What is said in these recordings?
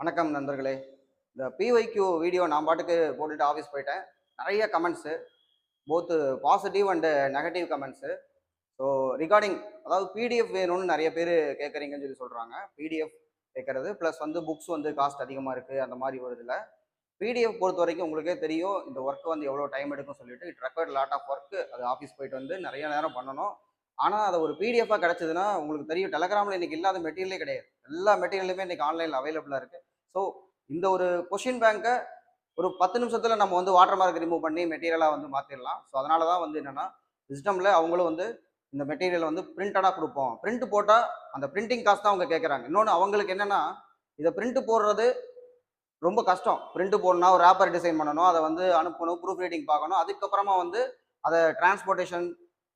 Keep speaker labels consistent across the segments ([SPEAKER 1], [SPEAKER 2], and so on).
[SPEAKER 1] வணக்கம் நண்பர்களே. இந்த பிஒய்கியூ வீடியோ நான் பாட்டுக்கு போட்டுட்டு ஆஃபீஸ் போயிட்டேன். நிறைய comments both positive and negative comments so recording அதாவது பிடிஎஃப் வேணும்னு நிறைய பேர் கேட்குறீங்கன்னு சொல்லி சொல்கிறாங்க பிடிஎஃப் கேட்குறது ப்ளஸ் வந்து புக்ஸ் வந்து காஸ்ட் அதிகமாக இருக்குது அந்த மாதிரி ஒரு இதில் பிடிஎஃப் பொறுத்த வரைக்கும் உங்களுக்கே தெரியும் இந்த ஒர்க் வந்து எவ்வளோ டைம் எடுக்கும் சொல்லிட்டு it required lot of work அது ஆஃபீஸ் போயிட்டு வந்து நிறைய நேரம் பண்ணணும். ஆனால் அது ஒரு பிடிஎஃபாக கிடச்சதுன்னா உங்களுக்கு தெரியும் டெலகிராமில் இன்றைக்கி இல்லாத மெட்டீரியலே கிடையாது. எல்லா மெட்டீரியலுமே இன்றைக்கி ஆன்லைனில் அவைலபிளாக இருக்குது ஸோ இந்த ஒரு கொஷின் பேங்கை ஒரு பத்து நிமிஷத்தில் நம்ம வந்து வாட்டர் மார்க் ரிமூவ் பண்ணி மெட்டீரியலாக வந்து மாற்றிடலாம் ஸோ அதனால தான் வந்து என்னென்னா சிஸ்டமில் அவங்களும் வந்து இந்த மெட்டீரியல் வந்து பிரிண்டடாக கொடுப்போம். பிரிண்ட் போட்டால் அந்த பிரிண்டிங் காஸ்ட் தான் அவங்க கேட்குறாங்க இன்னொன்று அவங்களுக்கு என்னென்னா இதை பிரிண்ட் போடுறது ரொம்ப கஷ்டம். பிரிண்ட் போடணும் ஒரு ஆப்பர் டிசைன் பண்ணணும் அதை வந்து அனுப்பணும் ப்ரூஃப் ரீடிங் பார்க்கணும். அதுக்கப்புறமா வந்து அதை டிரான்ஸ்போர்ட்டேஷன்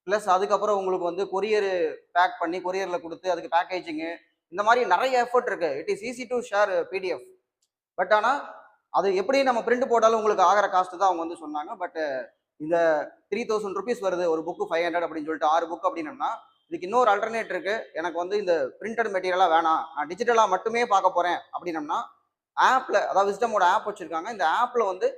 [SPEAKER 1] ப்ளஸ் அதுக்கப்புறம் உங்களுக்கு வந்து கொரியர் பேக் பண்ணி கொரியரில் கொடுத்து அதுக்கு பேக்கேஜிங்கு இந்த மாதிரி நிறைய எஃபர்ட் இருக்கு. It is easy to share PDF but ஆனால் அது எப்படி நம்ம பிரிண்ட் போட்டாலும் உங்களுக்கு ஆகிற காஸ்ட் தான் அவங்க வந்து சொன்னாங்க. பட் இந்த த்ரீ தௌசண்ட் ருபீஸ் வருது ஒரு புக்கு ஃபைவ் ஹண்ட்ரட் அப்படின்னு சொல்லிட்டு ஆறு புக் அப்படின்னம்னா இதுக்கு இன்னொரு அல்டர்னேட் இருக்கு. எனக்கு வந்து இந்த பிரிண்டட் மெட்டீரியலாக வேணாம். நான் டிஜிட்டலாக மட்டுமே பார்க்க போறேன் அப்படின்னம்னா ஆப்பில் அதாவது விஸ்டமோட ஆப் வச்சிருக்காங்க. இந்த ஆப்பில் வந்து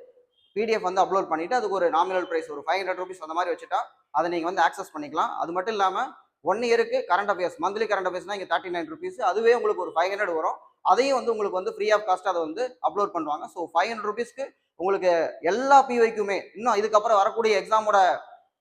[SPEAKER 1] பிடிஎஃப் வந்து அப்லோட் பண்ணிட்டு அதுக்கு ஒரு நாமினல் ப்ரைஸ் ஒரு ஃபைவ் ஹண்ட்ரட் ருபீஸ் அந்த மாதிரி வச்சுட்டா அதை நீங்கள் வந்து ஆக்சஸ் பண்ணிக்கலாம். அது மட்டும் இல்லாமல் ஒன் இயருக்கு கரண்ட் அஃபேர்ஸ் மந்த்லி கரண்ட் அஃபேர்ஸ்னா இங்கே தேர்ட்டி நைன் ருபீஸ் அதுவே உங்களுக்கு ஒரு ஃபைவ் ஹண்ட்ரட் வரும். அதையும் வந்து உங்களுக்கு வந்து ஃப்ரீ ஆஃப் காஸ்ட் அதை வந்து அப்லோட் பண்ணுவாங்க. ஸோ ஃபைவ் ஹண்ட்ரட் ருபீஸ்க்கு உங்களுக்கு எல்லா பிவைக்குமே இன்னும் இதுக்கப்புறம் வரக்கூடிய எக்ஸாமோட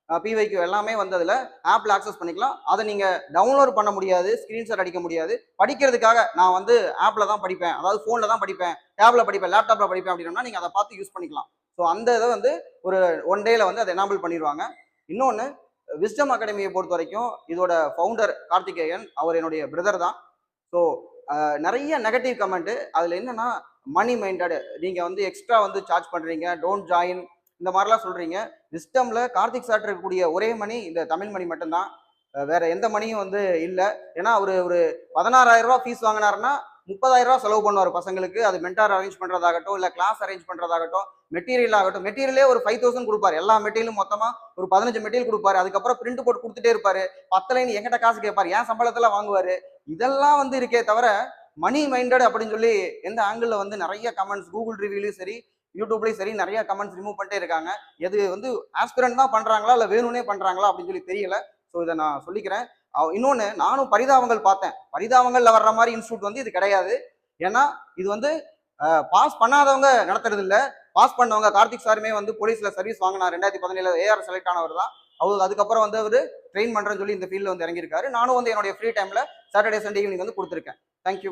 [SPEAKER 1] பிவைக்கு எல்லாமே வந்ததில் ஆப்பில் ஆக்சஸ் பண்ணிக்கலாம். அதை நீங்கள் டவுன்லோட் பண்ண முடியாது ஸ்க்ரீன்ஷாட் அடிக்க முடியாது. படிக்கிறதுக்காக நான் வந்து ஆப்பில் தான் படிப்பேன். அதாவது ஃபோனில் தான் படிப்பேன். டேப்ல படிப்பேன் லேப்டாப்பில் படிப்பேன் அப்படின்னா நீங்கள் அதை பார்த்து யூஸ் பண்ணிக்கலாம். ஸோ அந்த இதை வந்து ஒரு ஒன் டேயில் வந்து அதை எனாபிள் பண்ணிடுவாங்க. இன்னொன்று விஸ்டம் அகாடமியை பொறுத்த வரைக்கும் இதோட ஃபவுண்டர் கார்த்திகேயன் அவர் என்னுடைய பிரதர் தான். ஸோ நிறைய நெகட்டிவ் கமெண்ட் அதில் என்னன்னா மணி மைண்டடு நீங்கள் வந்து எக்ஸ்ட்ரா வந்து சார்ஜ் பண்ணுறீங்க டோன்ட் ஜாயின் இந்த மாதிரிலாம் சொல்கிறீங்க விஸ்டமில் கார்த்திக் சார் இருக்கக்கூடிய ஒரே மணி இந்த தமிழ் மணி மட்டும்தான். வேற எந்த மணியும் வந்து இல்லை. ஏன்னா அவர் ஒரு பதினாறாயிரம் ரூபா ஃபீஸ் வாங்கினாருன்னா முப்பதாயிரம் ரூபா செலவு பண்ணுவார் பசங்களுக்கு. அது மென்டார் அரேஞ்ச் பண்ணுறதாகட்டும் இல்லை கிளாஸ் அரேஞ்ச் பண்ணுறதாகட்டும் மெட்டீரியல் ஆகட்டும். மெட்டீரியலே ஒரு ஃபைவ் தௌசண்ட் கொடுப்பார். எல்லா மெட்டீரியலும் மொத்தமாக ஒரு பதினஞ்சு மெட்டீரியல் கொடுப்பாரு. அதுக்கப்புறம் பிரிண்ட் போட்டு கொடுத்துட்டே இருப்பாரு. பத்து லைன் எங்கிட்ட காசு கேட்பார். ஏன் சம்பளத்தில் வாங்குவார். இதெல்லாம் வந்து இருக்கே தவிர மணி மைண்டட் அப்படின்னு சொல்லி எந்த ஆங்கிளில் வந்து நிறைய கமெண்ட்ஸ் கூகுள் ரிவியூலையும் சரி யூடியூப்லேயும் சரி நிறைய கமெண்ட்ஸ் ரிமூவ் பண்ணிட்டே இருக்காங்க. எது வந்து ஆஸ்பிரண்ட் தான் பண்ணுறாங்களா இல்லை வேணும்னே பண்ணுறாங்களா அப்படின்னு சொல்லி தெரியல. ஸோ இதை நான் சொல்லிக்கிறேன். இன்னொன்று நானும் பரிதாபங்கள் பார்த்தேன். பரிதாபங்களில் வர்ற மாதிரி இன்ஸ்டியூட் வந்து இது கிடையாது. ஏன்னா இது வந்து பாஸ் பண்ணாதவங்க நடத்துறது இல்லை. பாஸ் பண்ணவங்க கார்த்திக் சாருமே வந்து போலீஸில் சர்வீஸ் வாங்கினார். ரெண்டாயிரத்தி பதினேழு ஏஆர் செலக்ட் ஆனவர் தான். அவர் அதுக்கப்புறம் வந்து அவர் ட்ரெயின் பண்ணுறேன்னு சொல்லி இந்த ஃபீல்டில் வந்து இறங்கியிருக்காரு. நானும் வந்து என்னுடைய ஃப்ரீ டைமில் சாட்டர்டே சண்டே ஈவினிங் வந்து கொடுத்துருக்கேன். தேங்க்யூ